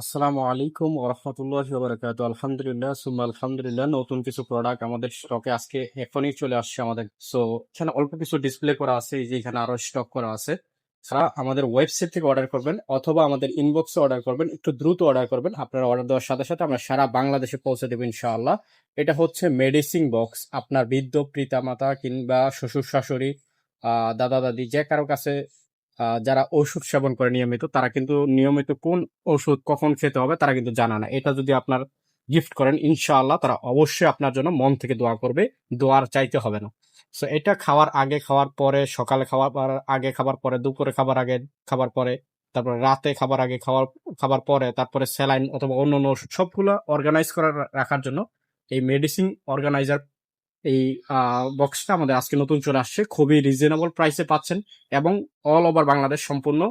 আসসালামু আলাইকুম ওরহমতুল্লাহি ওবারাকাতু আলহামদুলিল্লাহ, সুম্মা আলহামদুলিল্লাহ, নতুন কিছু প্রোডাক্ট আমাদের স্টকে আজকে এখনই চলে আসছে আমাদের। সো এখানে অল্প কিছু ডিসপ্লে করা আছে যে এখানে আরও স্টক করা আছে। তারা আমাদের ওয়েবসাইট থেকে অর্ডার করবেন অথবা আমাদের ইনবক্সে অর্ডার করবেন, একটু দ্রুত অর্ডার করবেন। আপনারা অর্ডার দেওয়ার সাথে সাথে আমরা সারা বাংলাদেশে পৌঁছে দেবো ইনশাআল্লাহ। এটা হচ্ছে মেডিসিন বক্স আপনার বৃদ্ধ পিতামাতা কিংবা শ্বশুর শাশুড়ি দাদা দাদি, যে কারও কাছে যারা ওষুধ সেবন করে নিয়মিত, তারা কিন্তু নিয়মিত কোন ওষুধ কখন খেতে হবে তারা কিন্তু জানা না। এটা যদি আপনার গিফট করেন, ইনশাআল্লাহ তারা অবশ্যই আপনার জন্য মন থেকে দোয়া করবে, দোয়ার চাইতে হবে না। সো এটা খাওয়ার আগে খাওয়ার পরে, সকালে খাওয়ার আগে খাবার পরে, দুপুরে খাবার আগে খাবার পরে, তারপরে রাতে খাবার আগে খাওয়ার, খাবার পরে, তারপরে স্যালাইন অথবা অন্য অন্য ওষুধ, সবগুলো অর্গানাইজ করে রাখার জন্য এই মেডিসিন অর্গানাইজার এই বক্সটা আমাদের আজকে নতুন চলে আসছে। খুবই রিজনেবল প্রাইসে পাচ্ছেন এবং অল ওভার বাংলাদেশ সম্পূর্ণ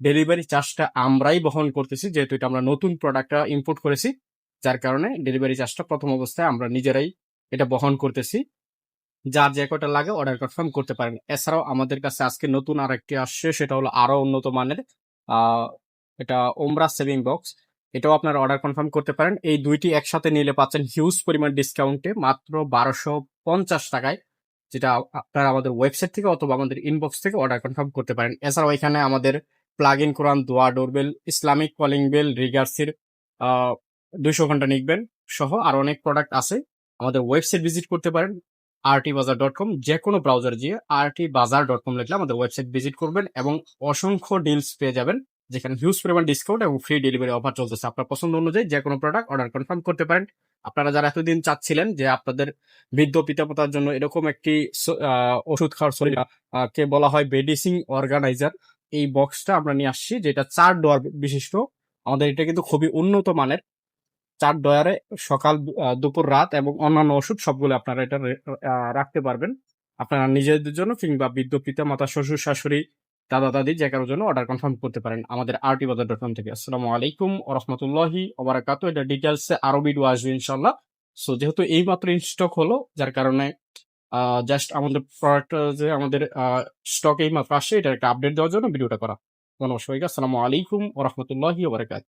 ডেলিভারি চার্জটা আমরাই বহন করতেছি। যেহেতু এটা আমরা নতুন প্রোডাক্টটা ইম্পোর্ট করেছি, যার কারণে ডেলিভারি চার্জটা প্রথম অবস্থায় আমরা নিজেরাই এটা বহন করতেছি। যার যে কটা লাগে অর্ডার কনফার্ম করতে পারেন। এছাড়াও আমাদের কাছে আজকে নতুন আর একটি আসছে, সেটা হলো আরও উন্নত মানের এটা ওমরা সেভিং বক্স এটাও আপনারা অর্ডার কনফার্ম করতে পারেন। এই দুইটি একসাথে নিলে পাচ্ছেন হিউজ পরিমাণ ডিসকাউন্টে মাত্র বারোশো পঞ্চাশ টাকায়, যেটা আপনারা আমাদের ওয়েবসাইট থেকে অথবা আমাদের ইনবক্স থেকে অর্ডার কনফার্ম করতে পারেন। এছাড়াও এখানে আমাদের প্লাগ ইন কোরআন দোয়া ডোরবেল ইসলামিক কলিং বেল রিগার্সির দুইশো ঘণ্টা নিকবেন সহ আর অনেক প্রোডাক্ট আছে। আমাদের ওয়েবসাইট ভিজিট করতে পারেন আরটি বাজার ডট কম যে কোনো ব্রাউজার গিয়ে আরটি বাজার ডট কম লিখলে আমাদের ওয়েবসাইট ভিজিট করবেন এবং অসংখ্য ডিলস পেয়ে যাবেন। যেখানে হিউজ পরিমাণ ডিসকাউন্ট এবং ফ্রি ডেলিভারি অফার চলতেছে। আপনার পছন্দ অনুযায়ী যে কোনো প্রোডাক্ট অর্ডার কনফার্ম করতে পারেন। আপনারা যারা এতদিন চাচ্ছিলেন যে আপনাদের বৃদ্ধ পিতামাতার জন্য এরকম একটি ওষুধ খাওয়ার শরীর কে বলা হয় বেডিসিং অর্গানাইজার এই বক্সটা আমরা নিয়ে আসছি, যেটা চার ডোয়ার বিশিষ্ট। আমাদের এটা কিন্তু খুবই উন্নত মানের। চার ডয়ারে সকাল দুপুর, রাত এবং অন্যান্য ওষুধ সবগুলো আপনারা এটা রাখতে পারবেন। আপনারা নিজেদের জন্য কিংবা বৃদ্ধ পিতা মাতা শ্বশুর, শাশুড়ি দাদা দাদি যে কারোর জন্য অর্ডার কনফার্ম করতে পারেন আমাদের আরটি বাজার ডট কম থেকে। আসসালামু আলাইকুম রহমতুল্লাহি ওবারাকাত এটা ডিটেলসে আরও ভিডিও আসবে ইনশাল্লাহ সো যেহেতু এই মাত্র স্টক হলো, যার কারণে জাস্ট আমাদের প্রোডাক্ট যে আমাদের স্টক এই মাত্র আসে এটা একটা আপডেট দেওয়ার জন্য ভিডিওটা করা। কোনো অসুবিধা আসসালামু আলাইকুম রহমতুল্লাহি ওবারাকাত